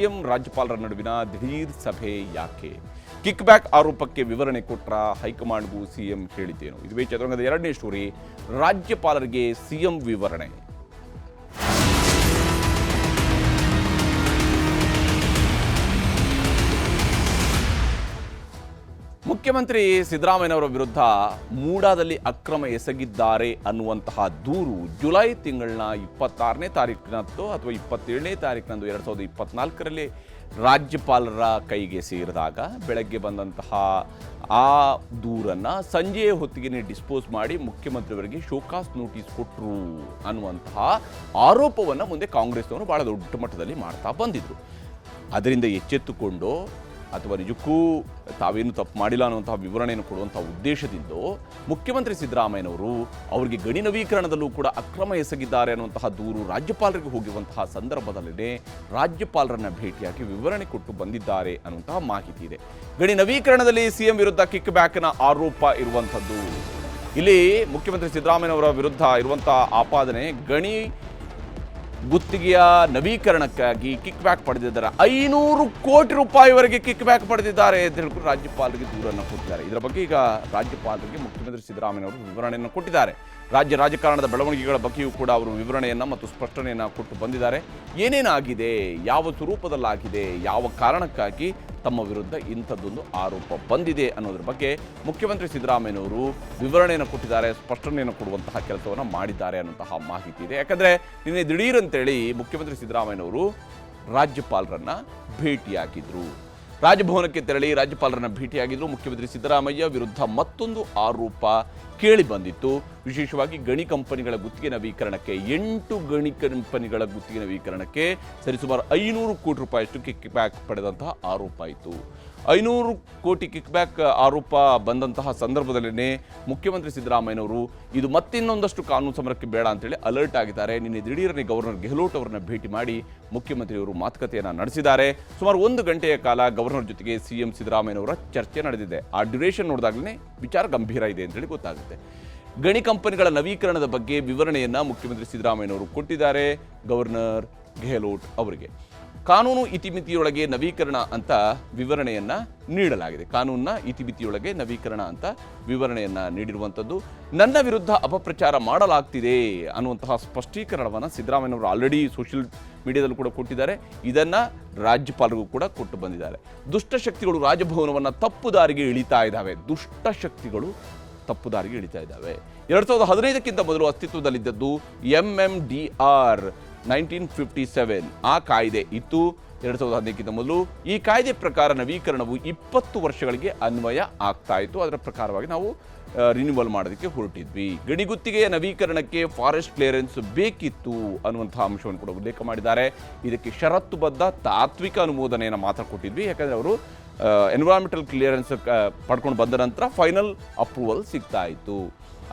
CM ರಾಜ್ಯಪಾಲರ ನಡುವಿನ ದಿಢೀರ್ ಸಭೆ ಯಾಕೆ? ಕಿಕ್ ಬ್ಯಾಕ್ ಆರೋಪಕ್ಕೆ ವಿವರಣೆ ಕೊಟ್ರ ಹೈಕಮಾಂಡ್ಗೂ ಸಿಎಂ ಹೇಳಿದ್ದೇನು. ಇದುವೇ ಚದುರಂಗದ ಎರಡನೇ ಸ್ಟೋರಿ, ರಾಜ್ಯಪಾಲರಿಗೆ ಸಿಎಂ ವಿವರಣೆ. ಮುಖ್ಯಮಂತ್ರಿ ಸಿದ್ದರಾಮಯ್ಯನವರ ವಿರುದ್ಧ ಮೂಡಾದಲ್ಲಿ ಅಕ್ರಮ ಎಸಗಿದ್ದಾರೆ ಅನ್ನುವಂತಹ ದೂರು ಜುಲೈ ತಿಂಗಳಿನ ಇಪ್ಪತ್ತಾರನೇ ತಾರೀಖಿನದ್ದು ಅಥವಾ ಇಪ್ಪತ್ತೇಳನೇ ತಾರೀಕಿನಂದು ಎರಡು ಸಾವಿರದ ಇಪ್ಪತ್ನಾಲ್ಕರಲ್ಲಿ ರಾಜ್ಯಪಾಲರ ಕೈಗೆ ಸೇರಿದಾಗ ಬೆಳಗ್ಗೆ ಬಂದಂತಹ ಆ ದೂರನ್ನು ಸಂಜೆಯ ಹೊತ್ತಿಗೆ ಡಿಸ್ಪೋಸ್ ಮಾಡಿ ಮುಖ್ಯಮಂತ್ರಿಯವರಿಗೆ ಶೋಕಾಸ್ ನೋಟಿಸ್ ಕೊಟ್ಟರು ಅನ್ನುವಂತಹ ಆರೋಪವನ್ನು ಮುಂದೆ ಕಾಂಗ್ರೆಸ್ನವರು ಭಾಳ ದೊಡ್ಡ ಮಟ್ಟದಲ್ಲಿ ಮಾಡ್ತಾ ಬಂದಿದ್ದರು ಅದರಿಂದ ಎಚ್ಚೆತ್ತುಕೊಂಡು ಅಥವಾ ನಿಜಕ್ಕೂ ತಾವೇನು ತಪ್ಪು ಮಾಡಿಲ್ಲ ಅನ್ನುವಂತಹ ವಿವರಣೆಯನ್ನು ಕೊಡುವಂಥ ಉದ್ದೇಶದಿಂದ ಮುಖ್ಯಮಂತ್ರಿ ಸಿದ್ದರಾಮಯ್ಯನವರು ಅವರಿಗೆ ಗಣಿ ನವೀಕರಣದಲ್ಲೂ ಕೂಡ ಅಕ್ರಮ ಎಸಗಿದ್ದಾರೆ ಅನ್ನುವಂತಹ ದೂರು ರಾಜ್ಯಪಾಲರಿಗೆ ಹೋಗಿರುವಂತಹ ಸಂದರ್ಭದಲ್ಲೇ ರಾಜ್ಯಪಾಲರನ್ನು ಭೇಟಿಯಾಗಿ ವಿವರಣೆ ಕೊಟ್ಟು ಬಂದಿದ್ದಾರೆ ಅನ್ನುವಂತಹ ಮಾಹಿತಿ ಇದೆ. ಗಣಿ ನವೀಕರಣದಲ್ಲಿ ಸಿಎಂ ವಿರುದ್ಧ ಕಿಕ್ ಬ್ಯಾಕ್ನ ಆರೋಪ ಇರುವಂಥದ್ದು. ಇಲ್ಲಿ ಮುಖ್ಯಮಂತ್ರಿ ಸಿದ್ದರಾಮಯ್ಯನವರ ವಿರುದ್ಧ ಇರುವಂತಹ ಆಪಾದನೆ ಗಣಿ ಗುತ್ತಿಗೆಯ ನವೀಕರಣಕ್ಕಾಗಿ ಕಿಕ್ ಬ್ಯಾಕ್ ಪಡೆದಿದ್ದಾರೆ. ಐನೂರು ಕೋಟಿ ರೂಪಾಯಿವರೆಗೆ ಕಿಕ್ ಬ್ಯಾಕ್ ಪಡೆದಿದ್ದಾರೆ. ಅಂತ ಹೇಳ್ಕೊಂಡು ರಾಜ್ಯಪಾಲರಿಗೆ ದೂರನ್ನು ಕೊಟ್ಟಿದ್ದಾರೆ. ಇದರ ಬಗ್ಗೆ ಈಗ ರಾಜ್ಯಪಾಲರಿಗೆ ಮುಖ್ಯಮಂತ್ರಿ ಸಿದ್ದರಾಮಯ್ಯನವರು ವಿವರಣೆಯನ್ನು ಕೊಟ್ಟಿದ್ದಾರೆ. ರಾಜ್ಯ ರಾಜಕಾರಣದ ಬೆಳವಣಿಗೆಗಳ ಬಗ್ಗೆಯೂ ಕೂಡ ಅವರು ವಿವರಣೆಯನ್ನು ಮತ್ತು ಸ್ಪಷ್ಟನೆಯನ್ನು ಕೊಟ್ಟು ಬಂದಿದ್ದಾರೆ. ಏನೇನಾಗಿದೆ? ಯಾವ ಸ್ವರೂಪದಲ್ಲಾಗಿದೆ? ಯಾವ ಕಾರಣಕ್ಕಾಗಿ? ತಮ್ಮ ವಿರುದ್ಧ ಇಂಥದ್ದೊಂದು ಆರೋಪ ಬಂದಿದೆ ಅನ್ನೋದ್ರ ಬಗ್ಗೆ ಮುಖ್ಯಮಂತ್ರಿ ಸಿದ್ದರಾಮಯ್ಯನವರು ವಿವರಣೆಯನ್ನು ಕೊಟ್ಟಿದ್ದಾರೆ, ಸ್ಪಷ್ಟನೆಯನ್ನು ಕೊಡುವಂತಹ ಕೆಲಸವನ್ನು ಮಾಡಿದ್ದಾರೆ ಅನ್ನುವಂತಹ ಮಾಹಿತಿ ಇದೆ. ಯಾಕಂದರೆ ನಿನ್ನೆ ದಿಢೀರಂತೇಳಿ ಮುಖ್ಯಮಂತ್ರಿ ಸಿದ್ದರಾಮಯ್ಯನವರು ರಾಜ್ಯಪಾಲರನ್ನು ಭೇಟಿಯಾಗಿದ್ದರು ರಾಜಭವನಕ್ಕೆ ತೆರಳಿ ರಾಜ್ಯಪಾಲರನ್ನು ಭೇಟಿಯಾಗಿದ್ದರು ಮುಖ್ಯಮಂತ್ರಿ ಸಿದ್ದರಾಮಯ್ಯ ವಿರುದ್ಧ ಮತ್ತೊಂದು ಆರೋಪ ಕೇಳಿ ಬಂದಿತ್ತು. ವಿಶೇಷವಾಗಿ ಗಣಿ ಕಂಪನಿಗಳ ಗುತ್ತಿಗೆ ನವೀಕರಣಕ್ಕೆ ಎಂಟು ಗಣಿ ಕಂಪನಿಗಳ ಗುತ್ತಿಗೆ ನವೀಕರಣಕ್ಕೆ ಸರಿಸುಮಾರು ಐನೂರು ಕೋಟಿ ರೂಪಾಯಿಯಷ್ಟು ಕಿಕ್ ಬ್ಯಾಕ್ ಪಡೆದಂತಹ ಆರೋಪ ಆಯಿತು. ಐನೂರು ಕೋಟಿ ಕಿಕ್ ಬ್ಯಾಕ್ ಆರೋಪ ಬಂದಂತಹ ಸಂದರ್ಭದಲ್ಲೇ ಮುಖ್ಯಮಂತ್ರಿ ಸಿದ್ದರಾಮಯ್ಯನವರು ಇದು ಮತ್ತಿನ್ನೊಂದಷ್ಟು ಕಾನೂನು ಸಮರಕ್ಕೆ ಬೇಡ ಅಂತೇಳಿ ಅಲರ್ಟ್ ಆಗಿದ್ದಾರೆ. ನಿನ್ನೆ ದಿಢೀರನೆ ಗವರ್ನರ್ ಗೆಹ್ಲೋಟ್ ಅವರನ್ನು ಭೇಟಿ ಮಾಡಿ ಮುಖ್ಯಮಂತ್ರಿಯವರು ಮಾತುಕತೆಯನ್ನು ನಡೆಸಿದ್ದಾರೆ. ಸುಮಾರು ಒಂದು ಗಂಟೆಯ ಕಾಲ ಗವರ್ನರ್ ಜೊತೆಗೆ ಸಿಎಂ ಸಿದ್ದರಾಮಯ್ಯನವರ ಚರ್ಚೆ ನಡೆದಿದೆ. ಆ ಡ್ಯುರೇಷನ್ ನೋಡಿದಾಗಲೇ ವಿಚಾರ ಗಂಭೀರ ಇದೆ ಅಂತೇಳಿ ಗೊತ್ತಾಗುತ್ತೆ. ಗಣಿ ಕಂಪನಿಗಳ ನವೀಕರಣದ ಬಗ್ಗೆ ವಿವರಣೆಯನ್ನು ಮುಖ್ಯಮಂತ್ರಿ ಸಿದ್ದರಾಮಯ್ಯನವರು ಕೊಟ್ಟಿದ್ದಾರೆ ಗವರ್ನರ್ ಗೆಹ್ಲೋಟ್ ಅವರಿಗೆ. ಕಾನೂನು ಇತಿಮಿತಿಯೊಳಗೆ ನವೀಕರಣ ಅಂತ ವಿವರಣೆಯನ್ನ ನೀಡಲಾಗಿದೆ. ಕಾನೂನಿನ ಇತಿಮಿತಿಯೊಳಗೆ ನವೀಕರಣ ಅಂತ ವಿವರಣೆಯನ್ನು ನೀಡಿರುವಂಥದ್ದು ನನ್ನ ವಿರುದ್ಧ ಅಪಪ್ರಚಾರ ಮಾಡಲಾಗ್ತಿದೆ ಅನ್ನುವಂತಹ ಸ್ಪಷ್ಟೀಕರಣವನ್ನು ಸಿದ್ದರಾಮಯ್ಯನವರು ಆಲ್ರೆಡಿ ಸೋಷಿಯಲ್ ಮೀಡಿಯಾದಲ್ಲೂ ಕೂಡ ಕೊಟ್ಟಿದ್ದಾರೆ. ಇದನ್ನ ರಾಜ್ಯಪಾಲರಿಗೂ ಕೂಡ ಕೊಟ್ಟು ಬಂದಿದ್ದಾರೆ. ದುಷ್ಟಶಕ್ತಿಗಳು ರಾಜಭವನವನ್ನು ತಪ್ಪು ದಾರಿಗೆ ಇಳಿತಾ ಇದ್ದಾವೆ. ದುಷ್ಟಶಕ್ತಿಗಳು ತಪ್ಪು ದಾರಿಗೆ ಇಳಿತಾ ಇದ್ದಾವೆ. ಎರಡು ಸಾವಿರದ ಹದಿನೈದಕ್ಕಿಂತ ಮೊದಲು ಅಸ್ತಿತ್ವದಲ್ಲಿದ್ದದ್ದು M M D R nineteen fifty seven. ಆ ಕಾಯ್ದೆ ಇತ್ತು. ಎರಡು ಸಾವಿರದ ಹದಿನೈದಕ್ಕಿಂತ ಮೊದಲು ಈ ಕಾಯ್ದೆ ಪ್ರಕಾರ ನವೀಕರಣವು ಇಪ್ಪತ್ತು ವರ್ಷಗಳಿಗೆ ಅನ್ವಯ ಆಗ್ತಾ ಇತ್ತು. ಅದರ ಪ್ರಕಾರವಾಗಿ ನಾವು ರಿನ್ಯೂವಲ್ ಮಾಡೋದಕ್ಕೆ ಹೊರಟಿದ್ವಿ. ಗಡಿಗುತ್ತಿಗೆಯ ನವೀಕರಣಕ್ಕೆ ಫಾರೆಸ್ಟ್ ಕ್ಲಿಯರೆನ್ಸ್ ಬೇಕಿತ್ತು ಅನ್ನುವಂಥ ಅಂಶವನ್ನು ಕೂಡ ಉಲ್ಲೇಖ ಮಾಡಿದ್ದಾರೆ. ಇದಕ್ಕೆ ಷರತ್ತುಬದ್ಧ ತಾತ್ವಿಕ ಅನುಮೋದನೆಯನ್ನು ಮಾತ್ರ ಕೊಟ್ಟಿದ್ವಿ. ಯಾಕಂದರೆ ಅವರು ಎನ್ವಿರಾನ್ಮೆಂಟಲ್ ಕ್ಲಿಯರೆನ್ಸ್ ಪಡ್ಕೊಂಡು ಬಂದ ನಂತರ ಫೈನಲ್ ಅಪ್ರೂವಲ್ ಸಿಗ್ತಾ ಇತ್ತು.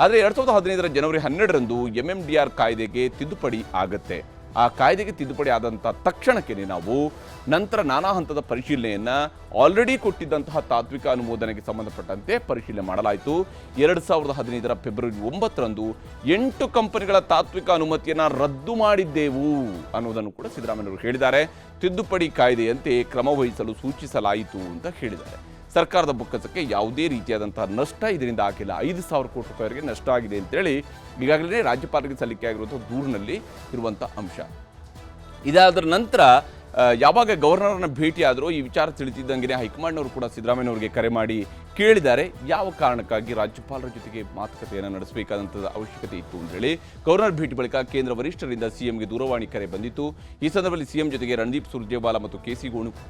ಆದರೆ ಎರಡು ಸಾವಿರದ ಹದಿನೈದರ ಜನವರಿ ಹನ್ನೆರಡರಂದು ಎಂ ಎಂ ಡಿ ಆರ್ ಕಾಯ್ದೆಗೆ ತಿದ್ದುಪಡಿ ಆಗತ್ತೆ. ಆ ಕಾಯ್ದೆಗೆ ತಿದ್ದುಪಡಿ ಆದಂಥ ತಕ್ಷಣಕ್ಕೆ ನಾವು ನಂತರ ನಾನಾ ಹಂತದ ಪರಿಶೀಲನೆಯನ್ನ ಆಲ್ರೆಡಿ ಕೊಟ್ಟಿದ್ದಂತಹ ತಾತ್ವಿಕ ಅನುಮೋದನೆಗೆ ಸಂಬಂಧಪಟ್ಟಂತೆ ಪರಿಶೀಲನೆ ಮಾಡಲಾಯಿತು. ಎರಡು ಸಾವಿರದ ಹದಿನೈದರ ಫೆಬ್ರವರಿ ಒಂಬತ್ತರಂದು ಎಂಟು ಕಂಪನಿಗಳ ತಾತ್ವಿಕ ಅನುಮತಿಯನ್ನ ರದ್ದು ಮಾಡಿದ್ದೆವು ಅನ್ನೋದನ್ನು ಕೂಡ ಸಿದ್ದರಾಮಯ್ಯವರು ಹೇಳಿದ್ದಾರೆ. ತಿದ್ದುಪಡಿ ಕಾಯ್ದೆಯಂತೆ ಕ್ರಮ ವಹಿಸಲು ಸೂಚಿಸಲಾಯಿತು ಅಂತ ಹೇಳಿದ್ದಾರೆ. ಸರ್ಕಾರದ ಬೊಕ್ಕಸಕ್ಕೆ ಯಾವುದೇ ರೀತಿಯಾದಂತಹ ನಷ್ಟ ಇದರಿಂದ ಆಗಿಲ್ಲ ಐದು ಸಾವಿರ ಕೋಟಿ ರೂಪಾಯಿವರೆಗೆ ನಷ್ಟ ಆಗಿದೆ ಅಂತೇಳಿ ಈಗಾಗಲೇ ರಾಜ್ಯಪಾಲರಿಗೆ ಸಲ್ಲಿಕೆ ಆಗಿರುವಂಥ ದೂರಿನಲ್ಲಿ ಇರುವಂಥ ಅಂಶ. ಇದಾದ ನಂತರ ಯಾವಾಗ ಗವರ್ನರ್ನ ಭೇಟಿಯಾದರೂ ಈ ವಿಚಾರ ತಿಳಿತಿದ್ದಂಗೆ ಹೈಕಮಾಂಡ್ನವರು ಕೂಡ ಸಿದ್ದರಾಮಯ್ಯವರಿಗೆ ಕರೆ ಮಾಡಿ ಕೇಳಿದ್ದಾರೆ ಯಾವ ಕಾರಣಕ್ಕಾಗಿ ರಾಜ್ಯಪಾಲರ ಜೊತೆಗೆ ಮಾತುಕತೆಯನ್ನು ನಡೆಸಬೇಕಾದಂಥದ್ದು ಅವಶ್ಯಕತೆ ಇತ್ತು ಅಂತ ಹೇಳಿ ಗವರ್ನರ್ ಭೇಟಿ ಬಳಿಕ ಕೇಂದ್ರ ವರಿಷ್ಠರಿಂದ ಸಿಎಂಗೆ ದೂರವಾಣಿ ಕರೆ ಬಂದಿತ್ತು. ಈ ಸಂದರ್ಭದಲ್ಲಿ ಸಿಎಂ ಜೊತೆಗೆ ರಣದೀಪ್ ಸುರ್ಜೇವಾಲಾ ಮತ್ತು ಕೆಸಿ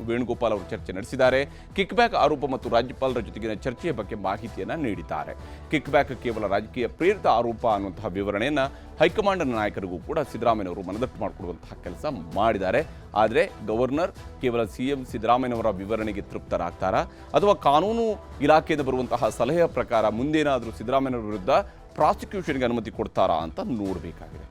ವೇಣುಗೋಪಾಲ್ ಅವರು ಚರ್ಚೆ ನಡೆಸಿದ್ದಾರೆ. ಕಿಕ್ ಬ್ಯಾಕ್ ಆರೋಪ ಮತ್ತು ರಾಜ್ಯಪಾಲರ ಜೊತೆಗಿನ ಚರ್ಚೆಯ ಬಗ್ಗೆ ಮಾಹಿತಿಯನ್ನು ನೀಡಿದ್ದಾರೆ. ಕಿಕ್ ಬ್ಯಾಕ್ ಕೇವಲ ರಾಜಕೀಯ ಪ್ರೇರಿತ ಆರೋಪ ಅನ್ನುವಂತಹ ವಿವರಣೆಯನ್ನು ಹೈಕಮಾಂಡ್ ನಾಯಕರಿಗೂ ಕೂಡ ಸಿದ್ದರಾಮಯ್ಯನವರು ಮನದಟ್ಟು ಮಾಡಿಕೊಡುವಂತಹ ಕೆಲಸ ಮಾಡಿದ್ದಾರೆ. ಆದರೆ ಗವರ್ನರ್ ಕೇವಲ ಸಿಎಂ ಸಿದ್ದರಾಮಯ್ಯನವರ ವಿವರಣೆಗೆ ತೃಪ್ತರಾಗ್ತಾರಾ? ಅಥವಾ ಕಾನೂನು ಇಲಾಖೆಯಿಂದ ಬರುವಂತಹ ಸಲಹೆಯ ಪ್ರಕಾರ ಮುಂದೇನಾದರೂ ಸಿದ್ದರಾಮಯ್ಯನವರ ವಿರುದ್ಧ ಪ್ರಾಸಿಕ್ಯೂಷನ್ಗೆ ಅನುಮತಿ ಕೊಡ್ತಾರಾ ಅಂತ ನೋಡಬೇಕಾಗಿದೆ.